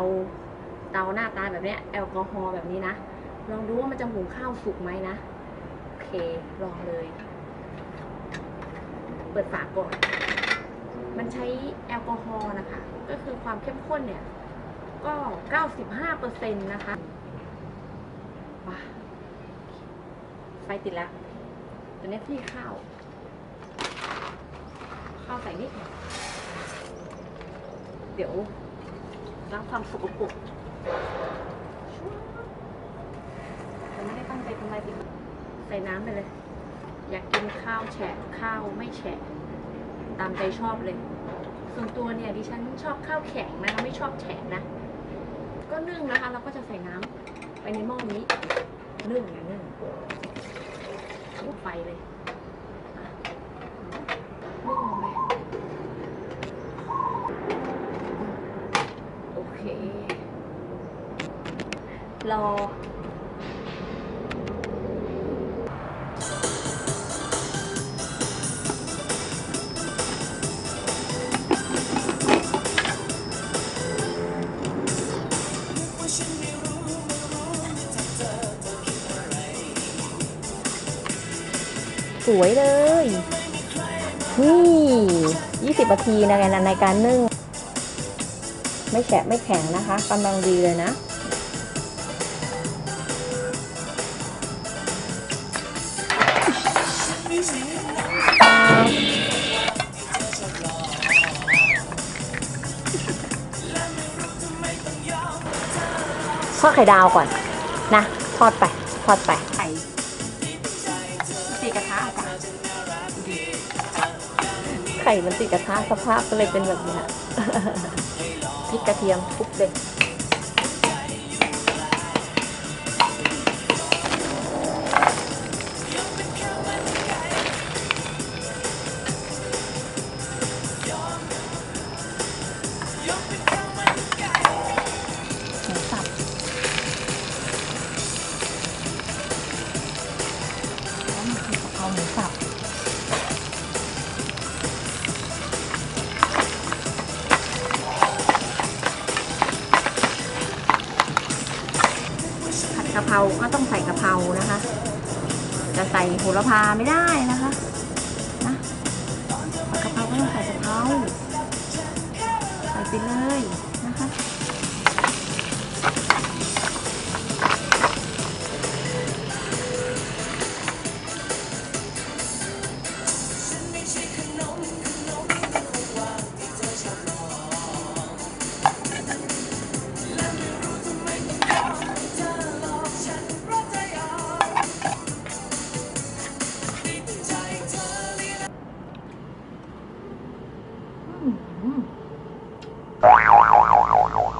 าเตาหน้าตาแบบนี้แอลกอฮอล์แบบนี้นะ ลองดูว่ามันจะหุงข้าวสุกไหมนะ โอเคลองเลย เปิดฝาก่อน มันใช้แอลกอฮอล์นะคะ ก็คือความเข้มข้นเนี่ย ก็ 95%นะคะว้าไฟติดแล้วตอนนี้ที่ข้าว ข้าวใส่นิดเดี๋ยว ล้างความสกปรกฉันไม่ได้ตั้งใจทำลายสิ่งใส่น้ำไปเลย อยากกินข้าวแฉะข้าวไม่แฉะ ตามใจชอบเลย ส่วนตัวเนี่ยดิฉันชอบข้าวแข็งนะคะไม่ชอบแฉะนะ ก็นึ่งนะคะ เราก็จะใส่น้ำไปในหม้อนี้ นึ่งนะนึ่งลุกไฟเลยอะนึ่งลงไปโอ เค รอ สวยเลย นี่ 20นาทีในการในการนึ่ง ไม่แฉะไม่แข็งนะคะกำลังดีเลยนะ ทอดไข่ดาวก่อนนะ ทอดไป ทอดไปไข่ตีกระทะค่ะไข่มันติดกระทะสภาพก็เลยเป็นแบบเนี้ย พริกกระเทียมคลุกเลยหมูสับ กะเพราก็ต้องใส่กะเพรานะคะ จะใส่โหระพาไม่ได้นะคะนะกะเพราก็ต้องใส่กะเพราใส่ไปเลย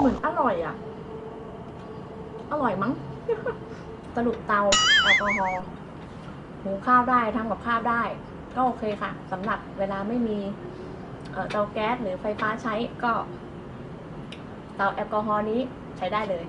หมือนอร่อยอะ อร่อยมั้งสรุปเตาแอลกอฮอล์หุงข้าวได้ทำกับข้าวได้ ก็โอเคค่ะสำหรับเวลาไม่มีเตาแก๊สหรือไฟฟ้าใช้ก็ เตาแอลกอฮอล์นี้ใช้ได้เลย